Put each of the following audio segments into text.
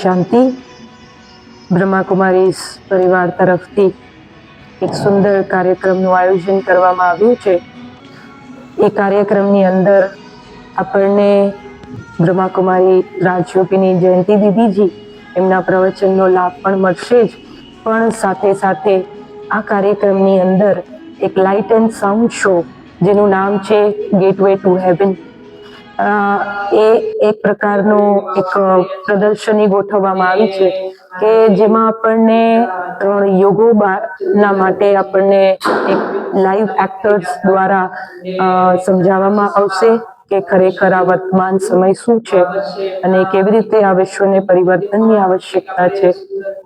શાંતિ. બ્રહ્માકુમારી પરિવાર તરફથી એક સુંદર કાર્યક્રમનું આયોજન કરવામાં આવ્યું છે. એ કાર્યક્રમની અંદર આપણને બ્રહ્માકુમારી રાજયોગીની જયંતિ દીદીજી એમના પ્રવચનનો લાભ પણ મળશે જ. પણ સાથે સાથે આ કાર્યક્રમની અંદર એક લાઇટ એન્ડ સાઉન્ડ શો જેનું નામ છે ગેટવે ટુ હેવન એ એક પ્રકારનું એક પ્રદર્શની ગોઠવવામાં આવી છે કે જેમાં આપણને ત્રણ યોગો ના માટે આપણને એક લાઈવ એક્ટર્સ દ્વારા સમજાવવામાં આવશે કે ખરેખર આ વર્તમાન સમય શું છે અને કેવી રીતે આ વિશ્વને પરિવર્તનની આવશ્યકતા છે.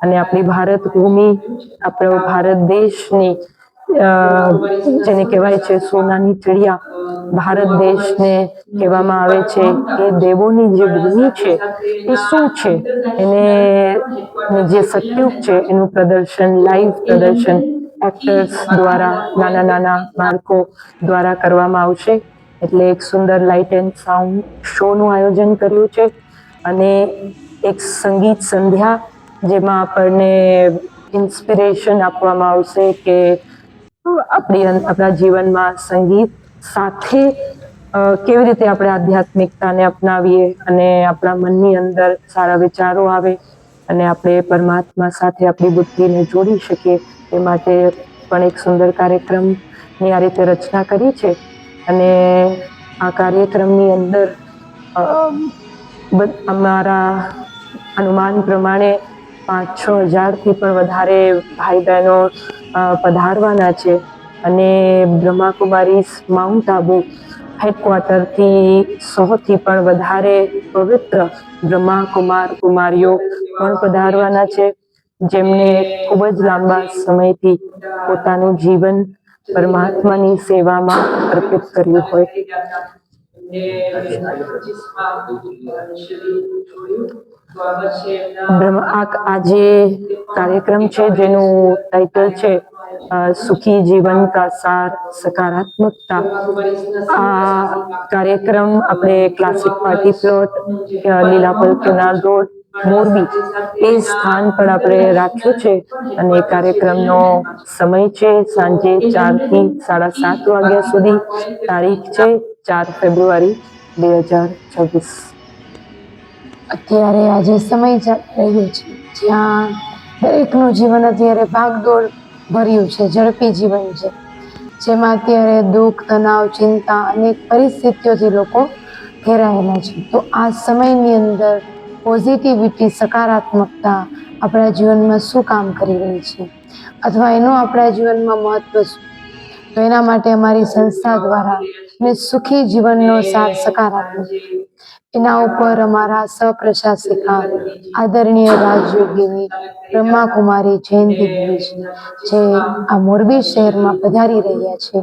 અને આપણી ભારત ભૂમિ, આપણો ભારત દેશની જેને કહેવાય છે સોનાની ચિડિયા. ભારત દેશને કહેવામાં આવે છે કે દેવોની જે ભૂમિ છે એ શું છે? એને જે સત્યુગ છે એનું પ્રદર્શન લાઈવ પ્રદર્શન એક્ટર્સ દ્વારા, નાના નાના બાળકો દ્વારા કરવામાં આવશે. એટલે એક સુંદર લાઇટ એન્ડ સાઉન્ડ શોનું આયોજન કર્યું છે. અને એક સંગીત સંધ્યા જેમાં આપણને ઇન્સ્પિરેશન આપવામાં આવશે કે આપણી આપણા જીવનમાં સંગીત સાથે કેવી રીતે આપણે આધ્યાત્મિકતાને અપનાવીએ અને આપણા મનની અંદર સારા વિચારો આવે અને આપણે પરમાત્મા સાથે આપણી બુદ્ધિને જોડી શકીએ, એ માટે પણ એક સુંદર કાર્યક્રમની આ રીતે રચના કરી છે. અને આ કાર્યક્રમની અંદર અમારા અનુમાન પ્રમાણે પાંચ છ હજારથી પણ વધારે ભાઈ બહેનો પધારવાના છે. અને બ્રહ્માકુમારી માઉન્ટ આબુ હેડક્વાર્ટરથી સોથી પણ વધારે પવિત્ર બ્રહ્માકુમાર કુમારીઓ પણ પધારવાના છે, જેમને ખૂબ જ લાંબા સમયથી પોતાનું જીવન પરમાત્માની સેવામાં અર્પિત કર્યું હોય. આ જે કાર્યક્રમ છે, જેનું ટાઇટલ છે સુખી જીવન કા સાર સકારાત્મકતા આ કાર્યક્રમ આપણે classic party plot Lilapal canal Morbi એ સ્થાન પર આપણે રાખ્યું છે અને કાર્યક્રમનો સમય છે સાંજે ચારથી સાડા સાત વાગ્યા સુધી. તારીખ છે ચાર ફેબ્રુઆરી બે હજાર છવ્વીસ. અત્યારે આજે સમય રહ્યો છે. જ્યાં દરેકનું જીવન અત્યારે ભાગદોડ ભર્યું છે, ઝડપી જીવન છે. જેમાં અત્યારે દુઃખ, તણાવ, ચિંતા અનેક પરિસ્થિતિઓથી લોકો ઘેરાયેલા છે. તો આ સમયની અંદર પોઝિટિવિટી સકારાત્મકતા આપણા જીવનમાં શું કામ કરી રહી છે? અથવા એનું આપણા જીવનમાં મહત્વ શું? તો એના માટે અમારી સંસ્થા દ્વારા ને સુખી જીવનનો સાર સકારાત્મક. એના ઉપર અમારા સહપ્રશાસિકા આદરણીય રાજયોગીની બ્રહ્માકુમારી જયંતિ દેવી છે જે આ મોરબી શહેરમાં પધારી રહ્યા છે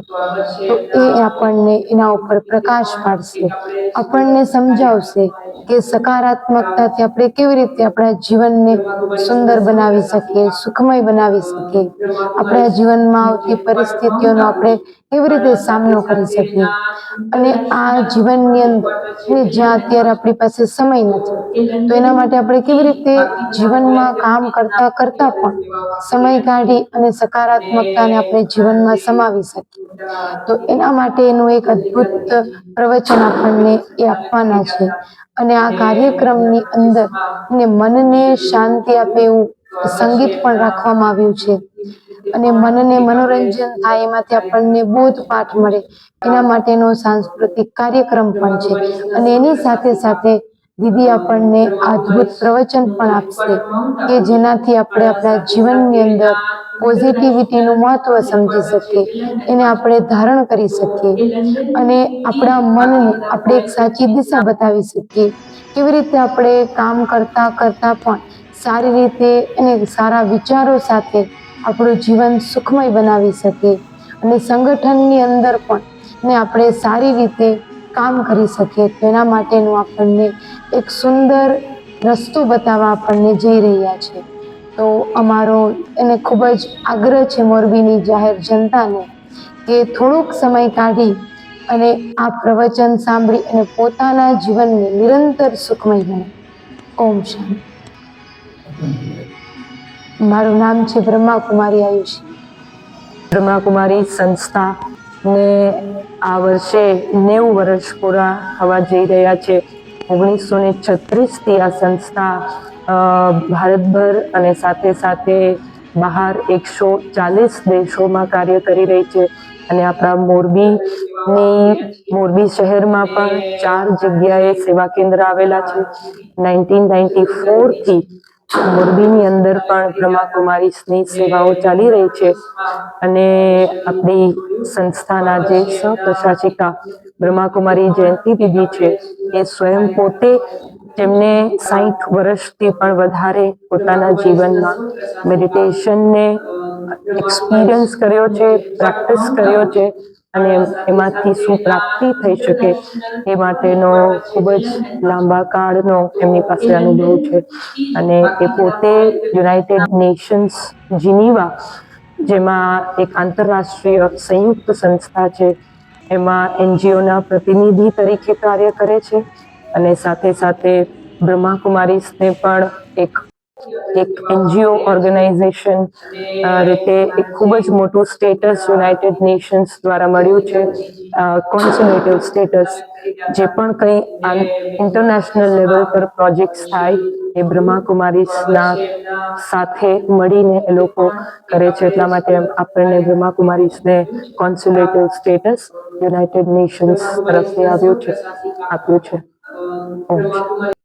તો એ આપણને એના ઉપર પ્રકાશ પાડશે. આપણને સમજાવશે કે સકારાત્મકતાથી આપણે કેવી રીતે આપણા જીવનને સુંદર બનાવી શકીએ સુખમય બનાવી શકીએ. આપણા જીવનમાં આવતી પરિસ્થિતિઓનો આપણે કેવી રીતે સામનો કરી શકીએ? અને આ જીવનની અંદર જ્યાં અત્યારે આપણી પાસે સમય નથી તો એના માટે આપણે કેવી રીતે જીવનમાં કામ કરતા કરતા પણ સમય કાઢી અને સકારાત્મકતાને આપણે જીવનમાં સમાવી શકીએ. તો એના માટેનું એક અદ્ભુત પ્રવચન આપણને એ આપવાના છે. અને આ કાર્યક્રમની અંદર ને મનને શાંતિ આપે એવું સંગીત પણ રાખવામાં આવ્યું છે. અને મનને મનોરંજન થાય એમાંથી આપણને બોધ પાઠ મળે. એના માટેનો સાંસ્કૃતિક કાર્યક્રમ પણ છે. અને એની સાથે સાથે દીદી આપણને અદ્ભુત પ્રવચન પણ આપશે કે જેનાથી આપણે આપણા જીવનની અંદર પોઝિટિવિટીનું મહત્વ સમજી શકીએ, એને આપણે ધારણ કરી શકીએ અને આપણા મનને આપણે એક સાચી દિશા બતાવી શકીએ. કેવી રીતે આપણે કામ કરતા કરતા પણ સારી રીતે અને સારા વિચારો સાથે આપણું જીવન સુખમય બનાવી શકીએ અને સંગઠનની અંદર પણ ને આપણે સારી રીતે કામ કરી શકીએ. તેના માટેનું આપણને એક સુંદર રસ્તો બતાવવા આપણને જઈ રહ્યા છે. તો અમારો એને ખૂબ જ આગ્રહ છે મોરબીની જાહેર જનતાને કે થોડોક સમય કાઢી અને આ પ્રવચન સાંભળી અને પોતાના જીવનને નિરંતર સુખમય બને. ઓમ શાંતિ. મારું નામ છે બ્રહ્માકુમારી આયુષ. બ્રહ્માકુમારી સંસ્થાને આ વર્ષે નેવું વર્ષ પૂરા થવા જઈ રહ્યા છે. ઓગણીસો ને છત્રીસથી આ સંસ્થા ભારતભર અને સાથે સાથે બહાર એકસો ચાલીસ દેશોમાં કાર્ય કરી રહી છે. અને આપણા મોરબીની મોરબી શહેરમાં પણ ચાર જગ્યાએ સેવા કેન્દ્ર આવેલા છે. નાઇન્ટીન નાઇન્ટી ફોરથી મોરબીની અંદર પણ બ્રહ્માકુમારી સ્નેહ સેવાઓ ચાલી રહી છે. અને આપણી સંસ્થાના જે સહપ્રશાસિકા બ્રહ્માકુમારી જયંતિ દીદી છે, એ સ્વયં પોતે જેમને સાઠ વર્ષથી પણ વધારે પોતાના જીવનમાં મેડિટેશનને એક્સપિરિયન્સ કર્યો છે પ્રેક્ટિસ કર્યો છે. અને એમાંથી શું પ્રાપ્તિ થઈ શકે એ માટેનો ખૂબ જ લાંબા કાળનો એમની પાસે અનુભવ છે. અને એ પોતે યુનાઇટેડ નેશન્સ જીનીવા, જેમાં એક આંતરરાષ્ટ્રીય સંયુક્ત સંસ્થા છે. એમાં એનજીઓના પ્રતિનિધિ તરીકે કાર્ય કરે છે. અને સાથે સાથે બ્રહ્માકુમારીસને પણ એક એક એનજીઓ ઓર્ગેનાઇઝેશન રીતે એક ખૂબ જ મોટું સ્ટેટસ યુનાઇટેડ નેશન્સ દ્વારા મળ્યું છે. કોન્સુલેટિવ સ્ટેટસ, જે પણ કંઈ ઇન્ટરનેશનલ લેવલ પર પ્રોજેક્ટ્સ થાય, એ બ્રહ્માકુમારીસના સાથે મળીને એ લોકો કરે છે. એટલા માટે આપણને બ્રહ્માકુમારીસને કોન્સ્યુલેટિવ સ્ટેટસ યુનાઇટેડ નેશન્સ તરફથી આવ્યું છે, આપ્યું છે.